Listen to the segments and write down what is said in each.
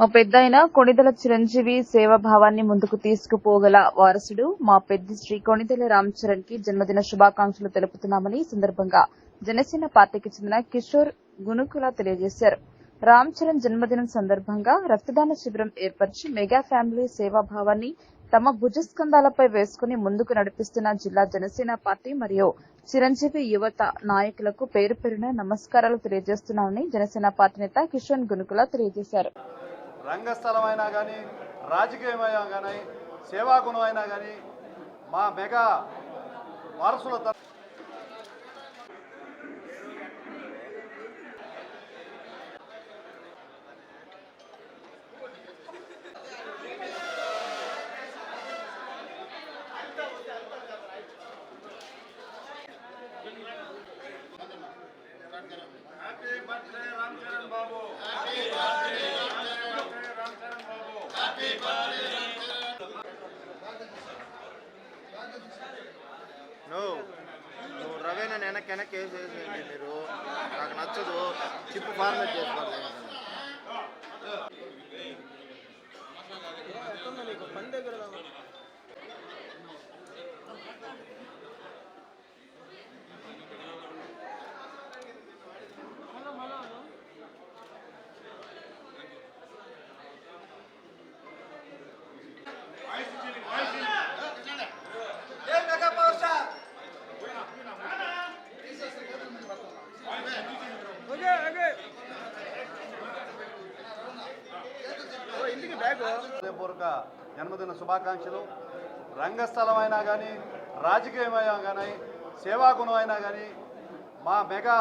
మా పెద్దయిన కొణిదల చిరంజీవి సేవాభావాన్ని ముందుకు తీసుకుపోగల వారసుడు మా పెద్ద శ్రీ కొణిదల రామచరణ్కి జన్మదిన శుభాకాంక్షలు తెలుపుతున్నామని సందర్భంగా జనసేన పార్టీకి చెందిన కిషోర్ గునుకుల తెలియజేశారు. రామ్ చరణ్ జన్మదినం సందర్భంగా రక్తదాన శిబిరం ఏర్పరిచి మెగా ఫ్యామిలీ సేవాభావాన్ని తమ భుజస్కంధాలపై వేసుకుని ముందుకు నడిపిస్తున్న జిల్లా జనసేన పార్టీ మరియు చిరంజీవి యువత నాయకులకు పేరు పేరున నమస్కారాలు తెలియజేస్తున్నామని జనసేన పార్టీ నేత కిషోర్ గునుకుల తెలియజేశారు. రంగస్థలం అయినా కానీ రాజకీయమైనా కానీ సేవాగుణం అయినా కానీ మా మెగా వారసుల తర నువ్వు నువ్వు రవేణ వెనక్కి వెనక్కి వేసేసేయండి మీరు. నాకు నచ్చదు. చిప్ ఫార్మేట్ చేసుకోవాలి హృదయపూర్వక జన్మదిన శుభాకాంక్షలు. రంగస్థలం అయినా కానీ రాజకీయమైనా కానీ సేవాగుణం అయినా కానీ మా మెగా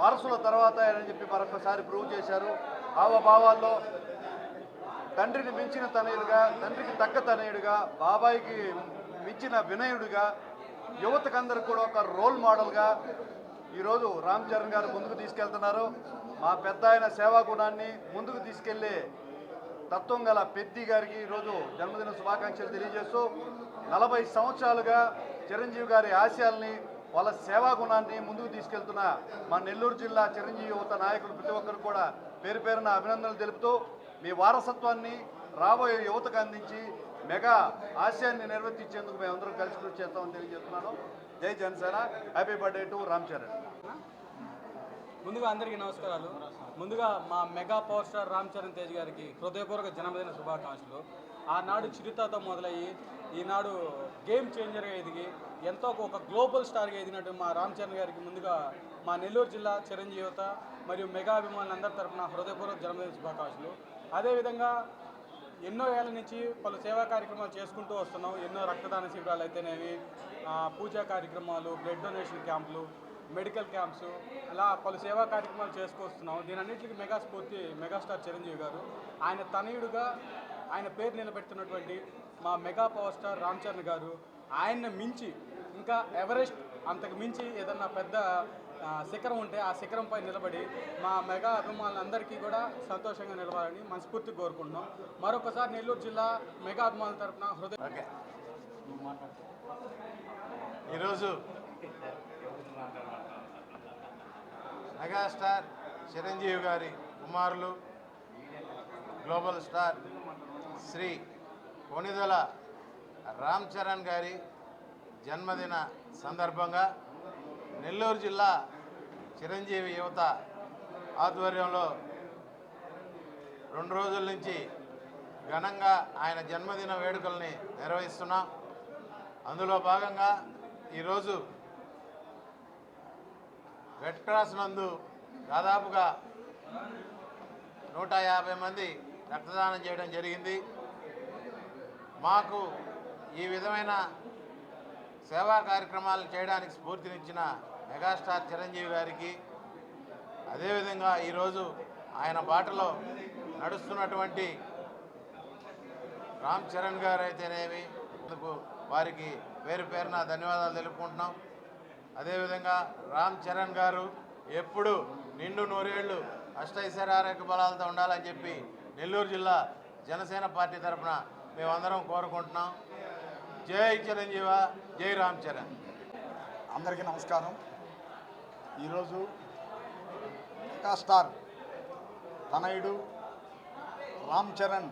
వారసుల తర్వాత అని చెప్పి మరొకసారి ప్రూవ్ చేశారు. భావభావాల్లో తండ్రిని మించిన తనయుడుగా తండ్రికి తగ్గ తనయుడుగా బాబాయికి మించిన వినయుడిగా యువతకందరికి కూడా ఒక రోల్ మోడల్గా ఈరోజు రామ్ చరణ్ గారు ముందుకు తీసుకెళ్తున్నారు. మా పెద్ద ఆయన సేవా గుణాన్ని ముందుకు తీసుకెళ్ళే తత్వం గల పెద్ది గారికి ఈరోజు జన్మదిన శుభాకాంక్షలు తెలియజేస్తూ నలభై సంవత్సరాలుగా చిరంజీవి గారి ఆశయాల్ని వాళ్ళ సేవా గుణాన్ని ముందుకు తీసుకెళ్తున్న మా నెల్లూరు జిల్లా చిరంజీవి యువత నాయకులు ప్రతి ఒక్కరు కూడా పేరు పేరున అభినందనలు తెలుపుతూ మీ వారసత్వాన్ని రాబోయే యువతకు అందించి మెగా ఆశయాన్ని నిర్వర్తించేందుకు మేమందరం కలిసి కృషి చేస్తామని తెలియజేస్తున్నాను. జై Janasena happy birthday to Ram Charan. ముందుగా అందరికీ నమస్కారాలు. ముందుగా మా mega power star Ram Charan Tej గారికి హృదయపూర్వక జన్మదిన శుభాకాంక్షలు. ఆనాడు చిరుతతో మొదలయ్యి ఈనాడు గేమ్ చేంజర్గా ఎదిగి ఎంతో ఒక గ్లోబల్ స్టార్గా ఎదిగినట్టు మా రామ్ చరణ్ గారికి ముందుగా మా నెల్లూరు జిల్లా చిరంజీవిత మరియు మెగా అభిమానులందరి తరపున హృదయపూర్వక జన్మదిన శుభాకాంక్షలు. అదేవిధంగా ఎన్నో ఏళ్ళ నుంచి పలు సేవా కార్యక్రమాలు చేసుకుంటూ వస్తున్నాం. ఎన్నో రక్తదాన శిబిరాలు అయితేనేవి పూజా కార్యక్రమాలు బ్లడ్ డొనేషన్ క్యాంపులు మెడికల్ క్యాంప్స్ అలా పలు సేవా కార్యక్రమాలు చేసుకొస్తున్నాం. దీనన్నింటికి మెగా స్ఫూర్తి మెగాస్టార్ చిరంజీవి గారు. ఆయన తనయుడుగా ఆయన పేరు నిలబెడుతున్నటువంటి మా mega power star Ram Charan గారు ఆయన్ని మించి ఇంకా ఎవరెస్ట్ అంతకు మించి ఏదన్నా పెద్ద శిఖరం ఉంటే ఆ శిఖరంపై నిలబడి మా మెగా అభిమానులందరికీ కూడా సంతోషంగా నిలవాలని మనస్ఫూర్తి కోరుకుంటున్నాం. మరొకసారి నెల్లూరు జిల్లా మెగా అభిమానుల తరపున హృదయ ఈరోజు మెగాస్టార్ చిరంజీవి గారి కుమారులు గ్లోబల్ స్టార్ శ్రీ కొనిదల రామ్ చరణ్ గారి జన్మదిన సందర్భంగా నెల్లూరు జిల్లా చిరంజీవి యువత ఆధ్వర్యంలో రెండు రోజుల నుంచి ఘనంగా ఆయన జన్మదిన వేడుకల్ని నిర్వహిస్తున్నాం. అందులో భాగంగా ఈరోజు రెడ్ క్రాస్ నందు దాదాపుగా నూట యాభై మంది రక్తదానం చేయడం జరిగింది. మాకు ఈ విధమైన సేవా కార్యక్రమాలు చేయడానికి స్ఫూర్తినిచ్చిన మెగాస్టార్ చిరంజీవి గారికి అదేవిధంగా ఈరోజు ఆయన బాటలో నడుస్తున్నటువంటి రామ్ చరణ్ గారు అయితేనేమి అందుకు వారికి పేరు పేరున ధన్యవాదాలు తెలుపుకుంటున్నాం. అదేవిధంగా రామ్ చరణ్ గారు ఎప్పుడు నిండు నూరేళ్ళు అష్టైశ్వర్యారోగ్య బలాలతో ఉండాలని చెప్పి నెల్లూరు జిల్లా జనసేన పార్టీ తరఫున మేమందరం కోరుకుంటున్నాం. జై చిరంజీవ జై రామ్ చరణ్. అందరికీ నమస్కారం. ఈరోజు మెగాస్టార్ తనయుడు రామ్ చరణ్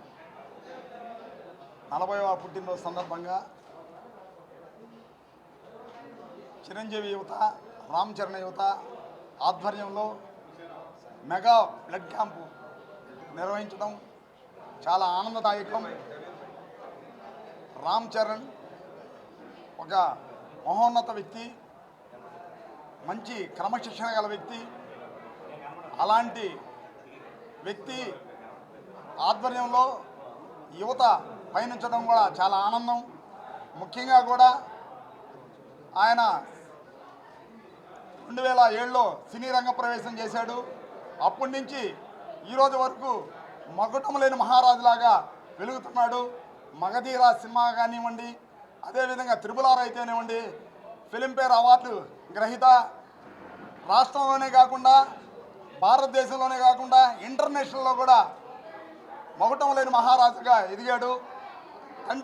నలభైవ పుట్టినరోజు సందర్భంగా చిరంజీవి యువత రామ్ చరణ్ యువత ఆధ్వర్యంలో మెగా బ్లడ్ క్యాంపు నిర్వహించడం చాలా ఆనందదాయకం. రామ్ చరణ్ ఒక మహోన్నత వ్యక్తి మంచి క్రమశిక్షణ గల వ్యక్తి. అలాంటి వ్యక్తి ఆధ్వర్యంలో యువత పయనించడం కూడా చాలా ఆనందం. ముఖ్యంగా కూడా ఆయన రెండు వేల ఏడులో సినీ రంగ ప్రవేశం చేశాడు. అప్పటి నుంచి ఈరోజు వరకు మగుటం లేని మహారాజులాగా వెలుగుతున్నాడు. మగధీర సినిమా కానివ్వండి అదేవిధంగా త్రిపులార్ అయితేనేవ్వండి ఫిలింఫేర్ అవార్డు గ్రహీత రాష్ట్రంలోనే కాకుండా భారతదేశంలోనే కాకుండా ఇంటర్నేషనల్లో కూడా మగుటం లేని మహారాజుగా ఎదిగాడు. తండ్రి